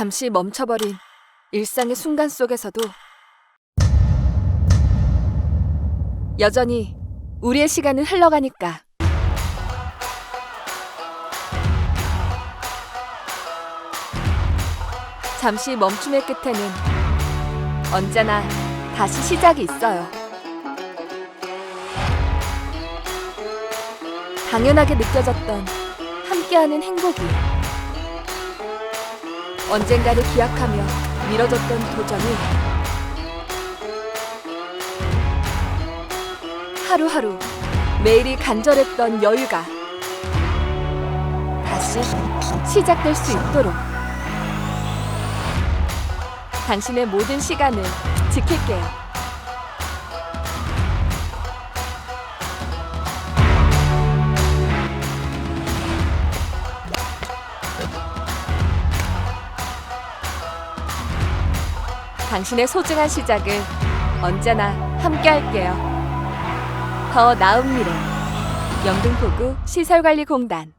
잠시 멈춰버린 일상의 순간 속에서도 여전히 우리의 시간은 흘러가니까 잠시 멈춤의 끝에는 언제나 다시 시작이 있어요. 당연하게 느껴졌던 함께하는 행복이 언젠가를 기약하며 미뤄졌던 도전이 하루하루 매일이 간절했던 여유가 다시 시작될 수 있도록 당신의 모든 시간을 지킬게요. 당신의 소중한 시작을 언제나 함께 할게요. 더 나은 미래. 영등포구 시설관리공단